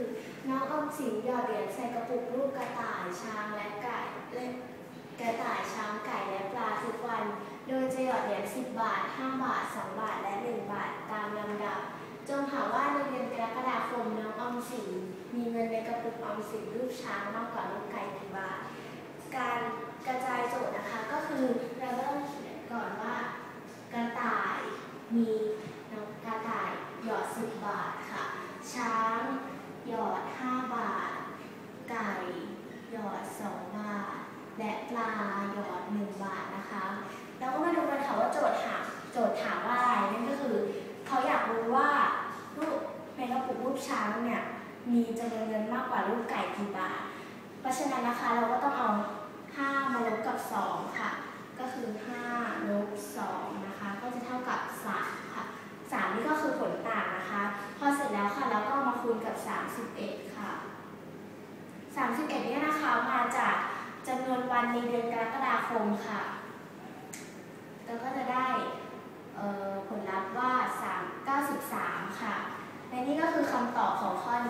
คือ น้องออมสินหยอดเหรียญใส่กระปุกรูปกระต่ายช้างและไก่และกระต่ายช้างไก่และปลาทุกวัน โดยจะหยอดเหรียญ10 บาท 5 บาท 2 บาทและ 1 บาทตามลำดับ จงหาว่าในเดือนกรกฎาคมน้องออมสินมีเงินในกระปุกออมสินรูปช้างมากกว่ารูปไก่กี่บาท การกระจายโจทย์นะคะก็คือเราก็ต้องเขียนก่อนว่ากระต่ายมีน้องกระต่ายหยอด 10 บาทค่ะ ช้างหยอด 5 บาท ไก่หยอด 2 บาท แลาหยอด 1 บาทนะคะ แล้วก็มาดูกันค่ะว่าโจทย์ถามโจทย์ถามว่าอะไรนั่นก็คือ เขาอยากรู้ว่ารูปในกระปุกรูปช้างเนี่ยมีจำนวนเงินมากกว่ารูปไก่กี่บาท เพราะฉะนั้นนะคะเราก็ต้องเอา 5 มาลบกับ 2 ค่ะ ก็คือ5ลบ2นะคะ ก็จะเท่ากับ 3 ค่ะ 3 นี่ก็คือผลต่างนะคะ พอเสร็จแล้วค่ะเราก็มาคูณกับ 31 ค่ะ 31เนี่ยนะคะมาจาก จำนวนวันในเดือนกรกฎาคมค่ะเราก็จะได้ผลลัพธ์ว่า 3 93 ค่ะ และนี่ก็คือคำตอบของข้อนี้ค่ะ